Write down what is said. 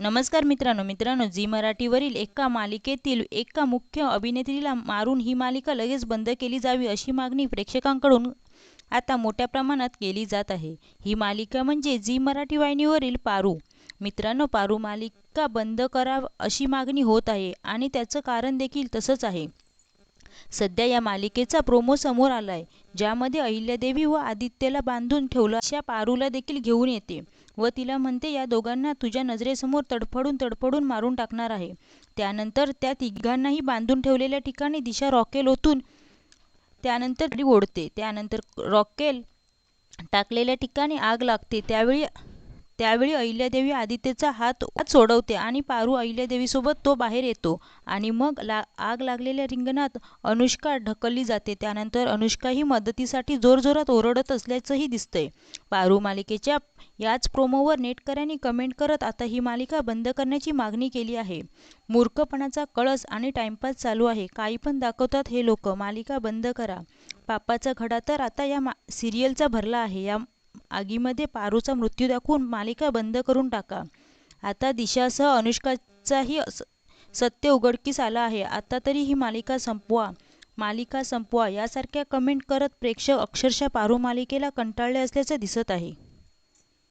नमस्कार मित्रांनो मित्रांनो झी मराठीवरील एका मालिकेतील एका मुख्य अभिनेत्रीला मारून ही मालिका लगेच बंद केली जावी अशी मागणी प्रेक्षकांकडून आता मोठ्या प्रमाणात केली जात आहे. ही मालिका म्हणजे झी मराठी वाहिनीवरील पारू. मित्रांनो पारू मालिका बंद करा अशी मागणी होत आहे आणि त्याचं कारण देखील तसंच आहे. सध्या या मालिकेचा प्रोमो समोर आलाय ज्यामध्ये अहिल्यादेवी व आदित्यला बांधून ठेवलं अशा पारूला देखील घेऊन येते व तिला म्हणते या दोघांना तुझ्या नजरेसमोर तडफडून तडफडून मारून टाकणार आहे. त्यानंतर त्या तिघांनाही बांधून ठेवलेल्या ठिकाणी दिशा रॉकेल ओतून त्यानंतर ओढते. त्यानंतर रॉकेल टाकलेल्या ठिकाणी आग लागते. त्यावेळी त्यावेळी अहिल्यादेवी आदित्यचा हात सोडवते आणि पारू अहिल्यादेवीसोबत तो बाहेर येतो. आणि मग ला आग लागलेल्या रिंगणात अनुष्का ढकलली जाते. त्यानंतर अनुष्का ही मदतीसाठी जोरजोरात ओरडत असल्याचंही दिसतंय. पारू मालिकेच्या याच प्रोमोवर नेटकऱ्यांनी कमेंट करत आता ही मालिका बंद करण्याची मागणी केली आहे. मूर्खपणाचा कळस आणि टाइमपास चालू आहे. काही पण दाखवतात हे लोक मालिका बंद करा. पापाचा घडा तर आता या मा सिरियलचा भरला आहे. या आगीमध्ये पारूचा मृत्यू दाखवून मालिका बंद करून टाका. आता दिशासह अनुष्काचाही सत्य उघडकीस आलं आहे. आता तरी ही मालिका संपवा. मालिका संपवा. यासारख्या कमेंट करत प्रेक्षक अक्षरशः पारू मालिकेला कंटाळले असल्याचं दिसत आहे.